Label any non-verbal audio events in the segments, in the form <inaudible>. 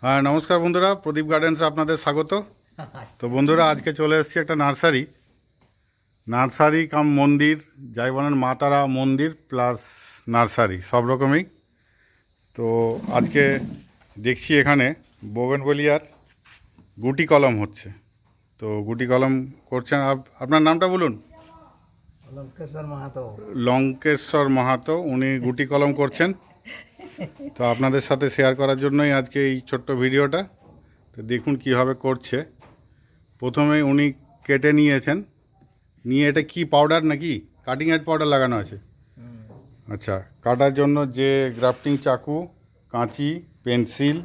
হ্যাঁ নমস্কার বন্ধুরা। প্রদীপ গার্ডেন্সে আপনাদের স্বাগত। তো বন্ধুরা আজকে চলে এসেছি একটা নার্সারি। নার্সারি কাম মন্দির যাই বলেন মা তারা মন্দির প্লাস নার্সারি সব রকমই। তো আজকে দেখছি এখানে বোগেনবলিয়ার গুটি কলম হচ্ছে। তো গুটি কলম করছেন আপ- আপনার নামটা বলুন। লঙ্কেশ্বর মাহাতো। লঙ্কেশ্বর মাহাতো উনি গুটি কলম করছেন। <laughs> তো আপনাদের সাথে শেয়ার করার জন্যই আজকে এই ছোট্ট ভিডিওটা। তো দেখুন কীভাবে করছে। প্রথমে উনি কেটে নিয়েছেন। নিয়ে এটা কি পাউডার নাকি? কাটিং এড পাউডার লাগানো আছে। আচ্ছা কাটার জন্য যে গ্রাফটিং চাকু কাঁচি পেন্সিল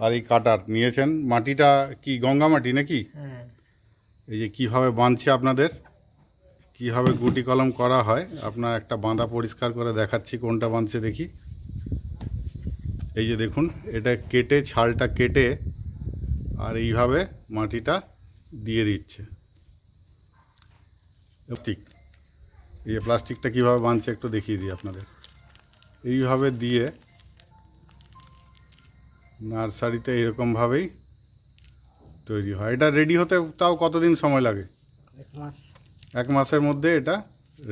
আর এই কাটার নিয়েছেন। মাটিটা কি গঙ্গা মাটি নাকি? এই যে কীভাবে বাঁধছে আপনাদের কীভাবে গুটি কলম করা হয় আপনার একটা বাঁধা পরিষ্কার করে দেখাচ্ছি কোনটা বাঁধছে দেখি। এই যে দেখুন এটা কেটে ছালটা কেটে আর এইভাবে মাটিটা দিয়ে দিচ্ছে। ঠিক। এই যে প্লাস্টিকটা কীভাবে বাঁধছে একটু দেখিয়ে দিই আপনাদের। এইভাবে দিয়ে নার্সারিতে এরকমভাবেই তৈরি হয়। এটা রেডি হতে তাও কতদিন সময় লাগে? এক মাসের মধ্যে এটা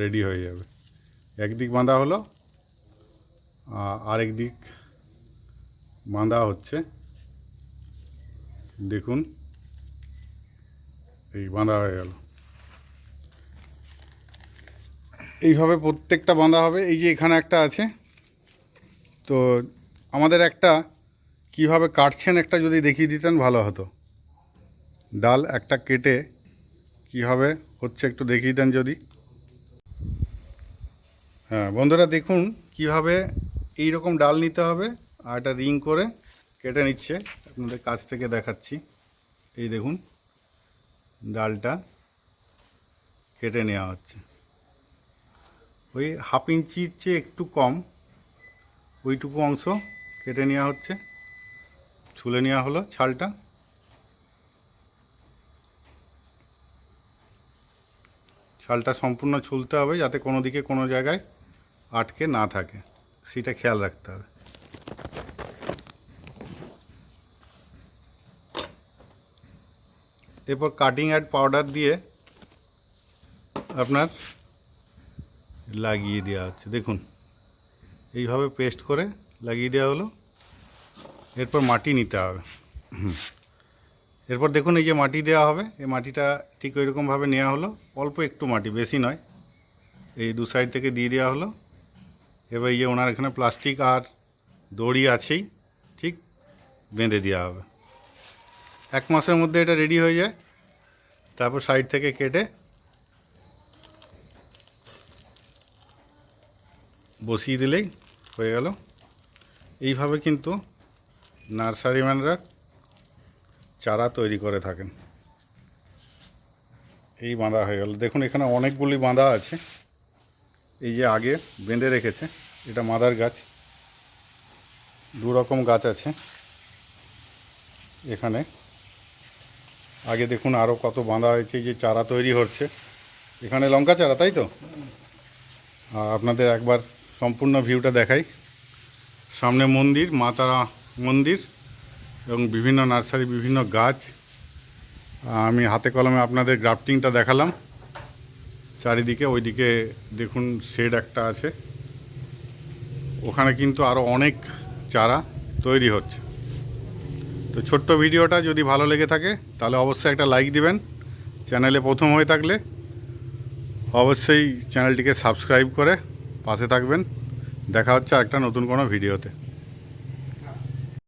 রেডি হয়ে যাবে। একদিক বাঁধা হলো আরেক দিক বাঁধা হচ্ছে। দেখুন, এই বাঁধা হয়ে গেল। এইভাবে প্রত্যেকটা বাঁধা হবে। এই যে এখানে একটা আছে, তো আমাদের একটা কীভাবে কাটছেন একটা যদি দেখিয়ে দিতেন, ভালো হতো। ডাল একটা কেটে কীভাবে হচ্ছে একটু দেখিয়ে দেন যদি। হ্যাঁ বন্ধুরা দেখুন কীভাবে এই রকম ডাল নিতে হবে। আর একটা রিং করে কেটে নিচ্ছে। আপনাদের কাছ থেকে দেখাচ্ছি। এই দেখুন, ডালটা কেটে নেওয়া হচ্ছে। ওই হাফ ইঞ্চির চেয়ে একটু কম ওইটুকু অংশ কেটে নেওয়া হচ্ছে। ছুলে নেওয়া হলো ছালটা। ছালটা সম্পূর্ণ ছুলতে হবে যাতে কোনো দিকে কোনো জায়গায় আটকে না থাকে। সেটা খেয়াল রাখতে হবে। এরপর কাটিং অ্যাড পাউডার দিয়ে আপনার লাগিয়ে দেওয়া হচ্ছে। দেখুন, এইভাবে পেস্ট করে লাগিয়ে দেওয়া হলো। এরপর মাটি নিতে হবে। এরপর দেখুন, এই যে মাটি দেওয়া হবে, এই মাটিটা ঠিক ওই রকমভাবে নেওয়া হলো। অল্প একটু মাটি, বেশি নয়। এই দু সাইড থেকে দিয়ে দেওয়া হলো। এবার এই যে ওনার এখানে প্লাস্টিক আর দড়ি আছেই, ঠিক বেঁধে দেওয়া হবে। এক মাসের মধ্যে এটা রেডি হয়ে যায়। তারপর সাইড থেকে কেটে বসিয়ে দিলেই হয়ে গেল। এইভাবে কিন্তু নার্সারিম্যানরা চারা তৈরি করে থাকেন। এই বাঁধা হয়ে গেল। দেখুন, এখানে অনেকগুলি বাঁধা আছে। এই যে আগে বেঁধে রেখেছে, এটা মাদার গাছ। দু রকম গাছ আছে। এখানে আগে দেখুন আরও কত বাঁধা হয়েছে, যে চারা তৈরি হচ্ছে। এখানে লঙ্কা চারা, তাই তো? আপনাদের একবার সম্পূর্ণ ভিউটা দেখাই। সামনে মন্দির, মা তারা মন্দির এবং বিভিন্ন নার্সারি, বিভিন্ন গাছ। আমি হাতে কলমে আপনাদের গ্রাফটিংটা দেখালাম। চারিদিকে, ওইদিকে দেখুন শেড একটা আছে। ওখানে কিন্তু আরও অনেক চারা তৈরি হচ্ছে। তো ছোট্ট ভিডিওটা যদি ভালো লেগে থাকে, তাহলে অবশ্যই একটা লাইক দিবেন। চ্যানেলে প্রথম হয়ে থাকলে অবশ্যই চ্যানেলটিকে সাবস্ক্রাইব করে পাশে থাকবেন। দেখা হচ্ছে একটা নতুন কোনো ভিডিওতে।